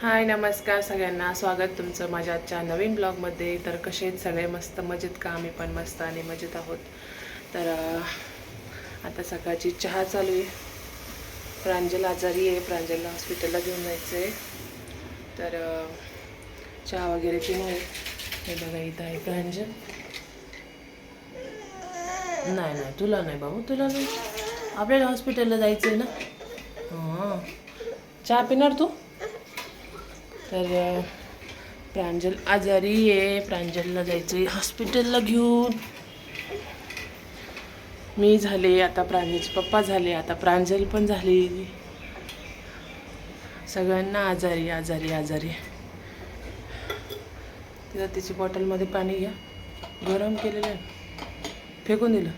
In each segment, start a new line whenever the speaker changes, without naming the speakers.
हाय नमस्कार सगळ्यांना. स्वागत तुमचं माझ्या आजच्या नवीन ब्लॉगमध्ये. तर कसे आहेत सगळे? मस्त मजेत का? आम्ही पण मस्त आणि मजेत आहोत. तर आता सकाळची चहा चालू आहे. प्रांजल आजारी आहे. प्रांजलला हॉस्पिटलला घेऊन जायचं आहे तर चहा वगैरे पिऊन आहे. हे बघा इथं आहे प्रांजल. नाही नाही तुला नाही बाबू तुला नाही. आपल्याला हॉस्पिटलला जायचं आहे ना? हां. चहा पिणार तू? तर प्रांजल आजारी आहे. प्रांजलला जायचं आहे हॉस्पिटलला घेऊन. मी झाले आता प्रांजलचे पप्पा झाले आता प्रांजल पण झाली. सगळ्यांना आजारी आजारी आजारी. तिथं तिची बॉटलमध्ये पाणी घ्या. गरम केलेलं आहे. फेकून दिलं.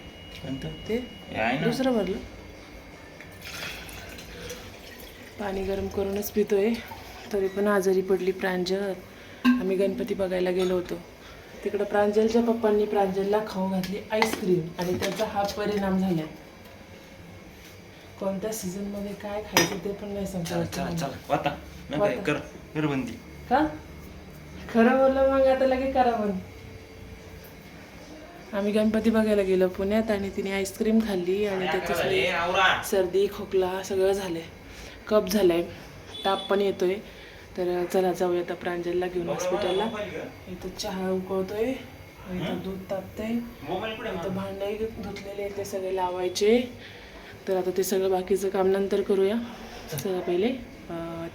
ते दुसरं भरलं. पाणी गरम करूनच पितोय. तरी पण आजारी पडली प्रांजल. आम्ही गणपती बघायला गेलो होतो. तिकडं प्रांजलच्या पप्पांनी प्रांजलला खाऊ घातली आईस्क्रीम आणि त्याचा हा परिणाम झाला. कोणत्या सीझनमध्ये काय खायचं ते पण नाही सांगता का? खरं बोललं मग आता लगे करा मग. आम्ही गणपती बघायला गेलो पुण्यात आणि तिने आईस्क्रीम खाल्ली आणि त्याच्यात सर्दी खोकला सगळं झालंय. कप झालाय. ताप पण येतोय. तर चला जाऊया आता प्रांजलला घेऊन हॉस्पिटलला इथं चहा उकळतोय इथं दूध तापतंय. इथं भांडे धुतलेले आहेत ते सगळे लावायचे. तर आता ते सगळं बाकीचं काम नंतर करूया. चला. पहिले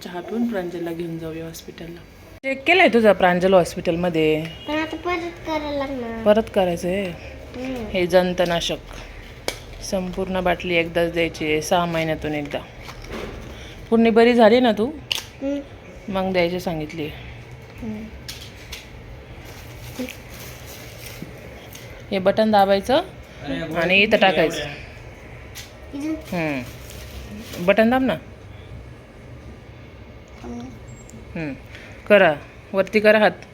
चहा पिऊन प्रांजलला घेऊन जाऊया हॉस्पिटलला चेक केलाय तुझा प्रांजल हॉस्पिटलमध्ये
पण आता परत करायला लागणार.
परत करायचं आहे. हे जंतनाशक. संपूर्ण बाटली एकदाच द्यायची आहे सहा महिन्यातून एकदा. पूर्ण बरी झाली ना तू. मग द्यायची सांगितली. हे बटन दाबायचं आणि इथं टाकायचं. बटन दाब ना. करा. वरती करा हात.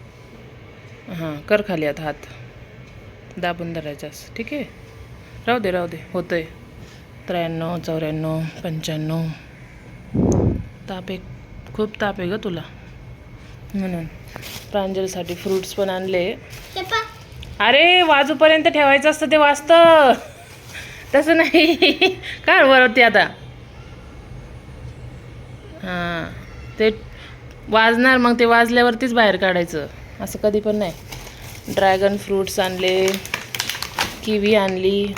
हां कर खाली आता हात. दाबून धरायचा ठीक आहे? राहू दे राहू दे. होतंय. त्र्याण्णव चौऱ्याण्णव पंच्याण्णव. ताप एक. खूप ताप आहे ग तुला. म्हणून. प्रांजलसाठी फ्रूट्स पण आणले. अरे वाजूपर्यंत ठेवायचं असतं ते वाजतं. तसं नाही. काय वरती आता? हां. ते वाजणार मग ते वाजल्यावरतीच बाहेर काढायचं. असं कधी पण नाही. ड्रॅगन फ्रूट्स आणले किवी आणली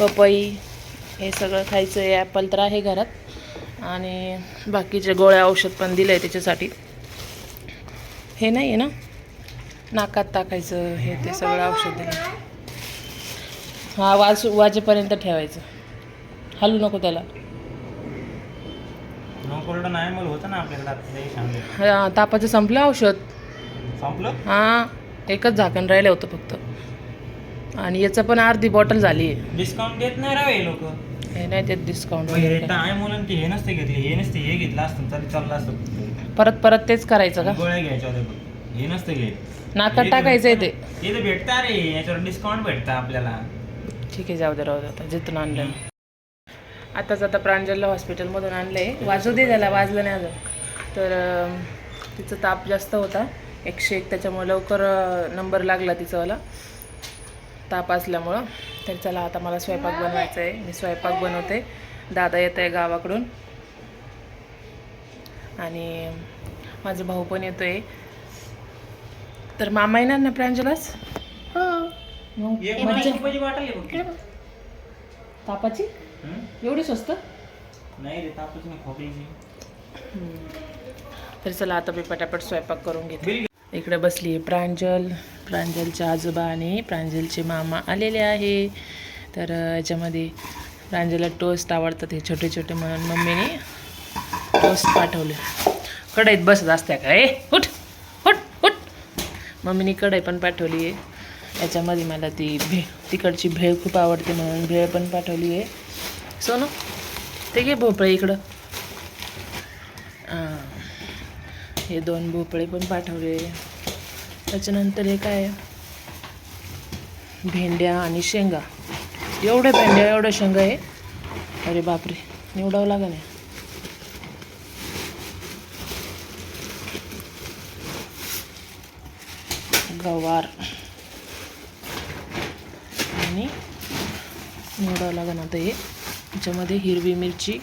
पपई हे सगळं खायचं आहे. ॲपल तर आहे घरात. आणि बाकीचे गोळ्या औषध पण दिलं आहे त्याच्यासाठी. हे नाही आहे ना? नाकात टाकायचं हे ते सगळं औषध दिलं हा वाज वाजेपर्यंत ठेवायचं. हलू नको त्याला. हा, तापाचं संपलं औषध?
संपलं?
हां एकच झाकण राहिलं होतं फक्त. आणि याचं पण अर्धी बॉटल झाली आहे
डिस्काउंट देत नाही राव लोक.
हे नाही देत डिस्काउंट
हे काय म्हणून की हे नसते घेतले हे नसते हे घेतलं असतं तरी चाललं असतं.
परत परत तेच करायचं का?
गोळ्या घ्यायच्या होत्या. हे नसतं घे
नाकात टाकायचंय ते
हे तर भेटतं रे याच्यावर डिस्काउंट भेटतं आपल्याला.
ठीक आहे जाऊ दे राहू दे आता जिथून आणलं. आताच आता प्रांजलला हॉस्पिटलमधून आणलं आहे वाजू दे त्याला वाजलं नाही अजून. तर तिचं ताप जास्त होता. एकशे एक त्याच्यामुळे लवकर नंबर लागला तिचावाला ताप असल्यामुळं. तर चला आता मला स्वयंपाक बनवायचा आहे मी स्वयंपाक बनवते. दादा येत आहे गावाकडून. आणि माझा भाऊ पण येतो आहे तर मामा येणार ना प्रांजलाच?
हो.
बघ.
तापाची?
हम्म?
एवढी स्वस्त?
नाही रे तापच नाही खोकलीची
तर चला आता मी पटापट स्वयंपाक करून घेते. इकडे बसली आहे प्रांजल. प्रांजलच्या आजोबा आणि प्रांजलचे मामा आलेले आहे. तर याच्यामध्ये प्रांजलला टोस्ट आवडतात हे छोटे छोटे म्हणून मम्मीने टोस्ट पाठवले. कढईत बसत असत्या का? ए उठ उठ उठ. मम्मीने कढई पण पाठवली आहे. याच्यामध्ये मला ती भे तिकडची भेळ खूप आवडते म्हणून भेळ पण पाठवली आहे. सोनू ते घे भोपळे इकडं. हां हे दोन भोपळे पण पाठवले. त्याच्यानंतर हे काय? भेंड्या आणि शेंगा. एवढ्या भेंड्या एवढ्या शेंगा आहे अरे बापरे निवडावं लागेल गवार. आणि निवडावं लागेल आता हे. याच्यामध्ये हिरवी मिरची.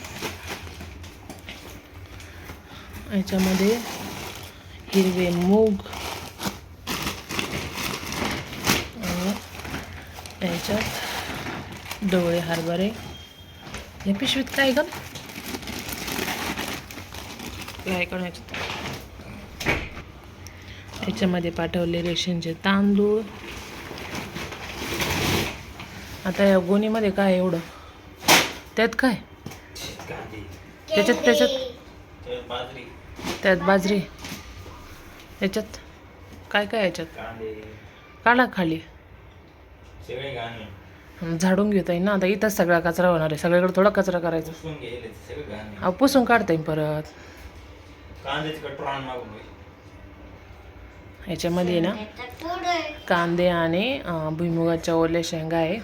याच्यामध्ये हिरवे मूग. याच्यात डोळे हरभरे. या पिशवीत काय का काय याच्यामध्ये पाठवले रेशनचे तांदूळ. आता या गोणीमध्ये काय एवढं? त्यात काय? त्याच्यात त्याच्यात.
त्यात बाजरी.
त्याच्यात याच्यात? काय काय याच्यात? काढा खाली.
सगळे गाणे.
हं, झाडून घेता येईल ना. आता इथंच सगळा कचरा होणार आहे. सगळीकडे थोडा कचरा करायचा.
पुसून सगळे
अहो पुसून काढता येईल परत.
कांद्याचे कटोर आण मागून घे.
याच्यामध्ये ना कांदे आणि अं, भुईमुगाच्या ओल्या शेंगा आहे.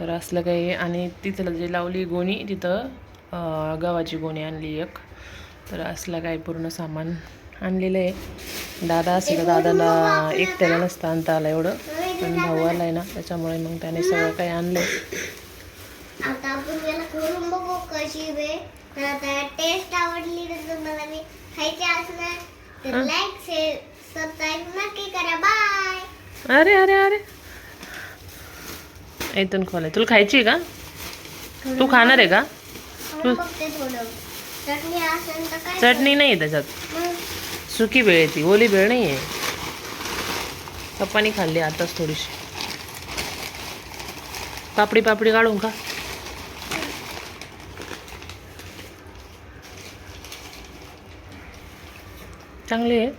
तर असलं काही आणि तिथं जे लावली गोणी तिथं अं, गव्हाची गोणी आणली एक. तर असलं काही पूर्ण सामान आणलेलं आहे. दादा असेल दादाला एकट्याला नसतं आणता आलं एवढं. पण भाऊ आलाय ना त्याच्यामुळे मग त्याने सगळं काही आणलं.
आता आपण याला करून बघू कशी वे आता टेस्ट आवडली तर तुम्हाला मी खायची असणार. तर लाईक शेअर सबस्क्राईब नक्की करा. बाय
अरे अरे अरे. इथून खोलाय तुला खायची का? तू खाणार आहे का?
थोडं. चटणी
नाही त्याच्यात. सुकी वेळ आहे ती. ओली वेळ नाही आहे. पप्पानी खाल्ली आताच थोडीशी. पापडी पापडी काढून का चांगली आहे.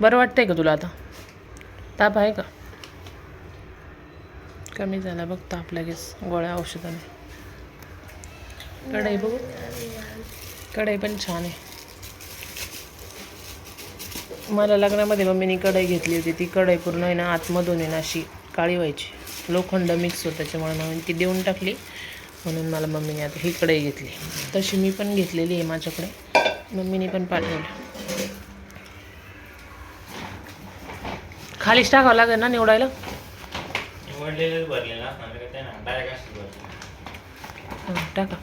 बरं वाटतंय का तुला आता? ताप आहे का? कमी झाला बघ ताप लगेच गोळ्या औषधाने. कढई बघू. कढई पण छान आहे. मला लग्नामध्ये मम्मीने कढई घेतली होती. ती कढई पूर्ण आहे ना आतमधून आहे ना अशी काळी व्हायची. लोखंड मिक्स होतं त्याच्यामुळे मम्मीने ती देऊन टाकली. म्हणून मला मम्मीने आता ही कढई घेतली. तशी मी पण घेतलेली आहे माझ्याकडे. मम्मीने पण पाठवली. खालीच टाकावं लागेल ना निवडायला?
निवडलेलेच भरलेलं असणार का ते ना डायरेक्ट असं भरले
हां टाका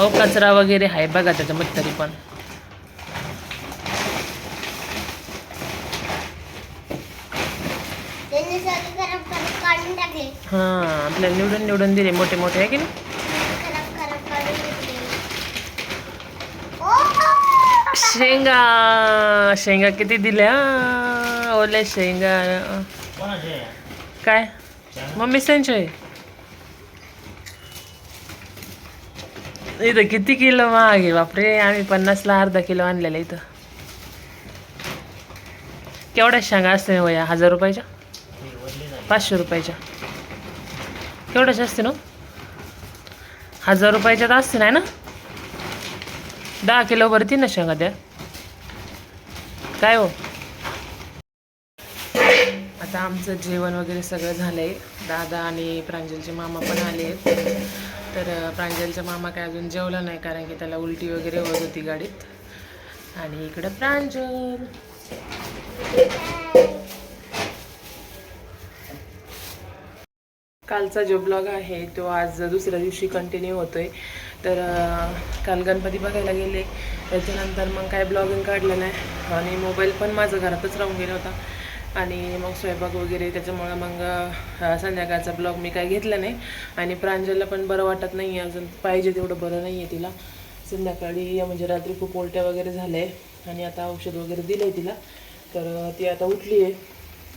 अहो कचरा वगैरे आहे बघा त्याच्यामध्ये तरी पण. हां आपल्याला निवडून निवडून दिले मोठे मोठे आहे की नाही? शेंगा शेंगा किती दिल्या? ओल्या शेंगा. काय? मम्मी आहे इथं किती किलो महाग आहे बापरे आम्ही पन्नासला अर्धा किलो आणलेलं इथं केवढ्या शेंगा असते ना वया हजार रुपयाच्या पाचशे रुपयाच्या केवढ्याच असते ना हजार रुपयाच्या तर असते नाही ना दहा किलो भरती ना शेंगा त्या काय हो आता आमचं जेवण वगैरे सगळं झालं आहे दादा आणि प्रांजलचे मामा पण आले आहेत तर प्रांजलचा मामा काय अजून जेवला नाही कारण की त्याला उलटी वगैरे होत होती गाडीत. आणि इकडं प्रांजल. कालचा जो ब्लॉग आहे तो आज दुसऱ्या दिवशी कंटिन्यू होतोय. तर काल गणपती बघायला गेले. त्याच्यानंतर मग काय ब्लॉगिंग काढलं नाही. आणि मोबाईल पण माझं घरातच राहून गेला होता. आणि मग स्वयंपाक वगैरे त्याच्यामुळं मग संध्याकाळचा ब्लॉग मी काय घेतला नाही. आणि प्रांजलला पण बरं वाटत नाही आहे अजून. पाहिजे तेवढं बरं नाही आहे तिला. संध्याकाळी म्हणजे रात्री खूप उलट्या वगैरे झाल्या आहे आणि आता औषध वगैरे दिलं आहे तिला. तर ती आता उठली आहे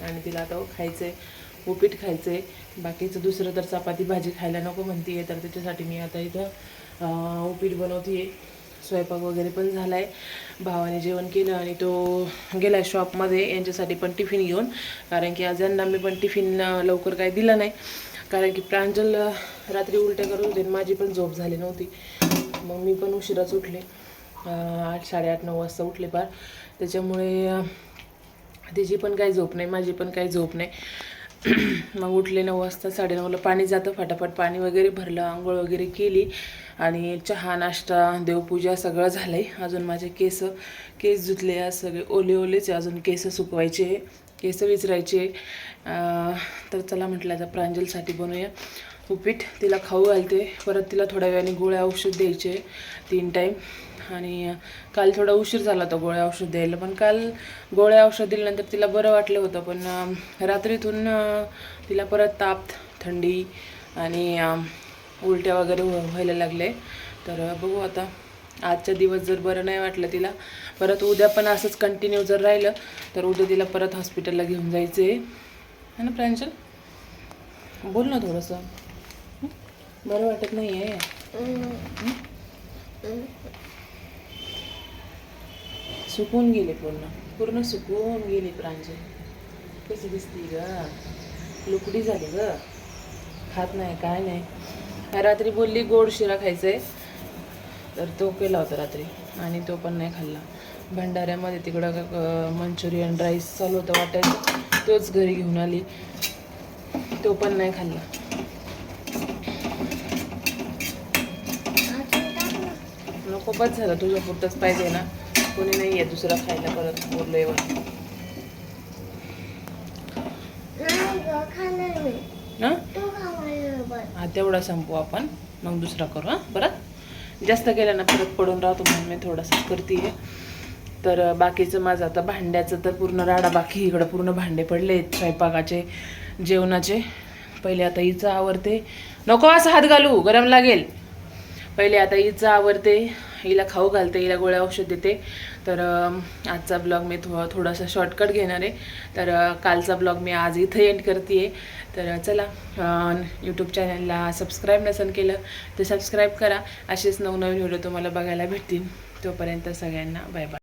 आणि तिला आता खायचं आहे उपीट खायचं आहे बाकीचं दुसरं तर चपाती भाजी खायला नको म्हणते तर त्याच्यासाठी मी आता इथं उपीट बनवते आहे स्वयंपाक वगैरे पण झाला आहे भावाने जेवण केलं आणि तो गेला आहे शॉपमध्ये यांच्यासाठी पण टिफिन घेऊन. कारण की आज यांना मी पण टिफिन लवकर काही दिलं नाही. कारण की प्रांजल रात्री उलट्या करत होते आणि माझी पण झोप झाली नव्हती. मग मी पण उशिराच उठले. आठ साडेआठ नऊ वाजता उठले पार. त्याच्यामुळे तिची पण काही झोप नाही माझी पण काही झोप नाही. मग उठले नऊ वाजता साडेनऊला पाणी जातं. फटाफट पाणी वगैरे भरलं आंघोळ वगैरे केली. आणि चहा नाश्ता देवपूजा सगळं झालं आहे अजून माझे केस केस धुतले आज सगळे. ओले ओलेच अजून केस सुकवायचे केस विचरायचे तर चला म्हटलं आता प्रांजलसाठी बनवूया उपीट. तिला खाऊ घालते. परत तिला थोड्या वेळाने गोळ्या औषध द्यायचे तीन टाईम आणि काल थोडा उशीर झाला होता गोळ्या औषध द्यायला. पण काल गोळ्या औषध दिल्यानंतर तिला बरं वाटलं होतं. पण रात्रीतून तिला परत ताप थंडी आणि उलट्या वगैरे व्ह- व्हायला लागले. तर बघू आता. आजच्या दिवस जर बरं नाही वाटलं तिला परत उद्या पण असंच कंटिन्यू जर राहिलं तर उद्या तिला परत हॉस्पिटलला घेऊन जायचं आहे है ना प्रांजल? बोल ना थोडंसं? बरं वाटत नाही आहे सुकून गेले पूर्ण. पूर्ण सुकून गेली प्रांजल. कशी दिसती ग? लुकडी झाली ग. खात नाही काय नाही. रात्री बोलली गोड शिरा खायचं आहे तर तो केला होता रात्री आणि तो पण नाही खाल्ला. भंडाऱ्यामध्ये तिकडं मंचुरियन राईस चालू होतं वाटायचं. तोच घरी घेऊन आली. तो पण नाही खाल्ला. नको बस झालं. तुझ्या पुरतंच पाहिजे ना. कोणी नाही आहे दुसरा खायला परत बोललो एवढं. हां तेवढा संपू आपण. मग दुसरा करू हां परत. जास्त केलं ना परत पडून राहतो म्हणून मी थोडासाच करते तर अं, बाकीचं माझं आता भांड्याचं तर पूर्ण राडा बाकी इकडं पूर्ण भांडे पडले स्वयंपाकाचे जेवणाचे. पहिले आता हिचं आवरते. नको असं हात घालू गरम लागेल. पहिले आता हिचं आवरते. हिला खाऊ घालते हिला गोळ्या औषध देते. तर आजचा ब्लॉग मी थो थोडासा शॉर्टकट घेणार आहे. तर कालचा ब्लॉग मी आज इथं एंड करते तर चला यूट्यूब चॅनलला सबस्क्राईब नसेल केलं तर सबस्क्राईब करा. असेच नवनवीन व्हिडिओ तुम्हाला बघायला भेटतील. तोपर्यंत सगळ्यांना बाय बाय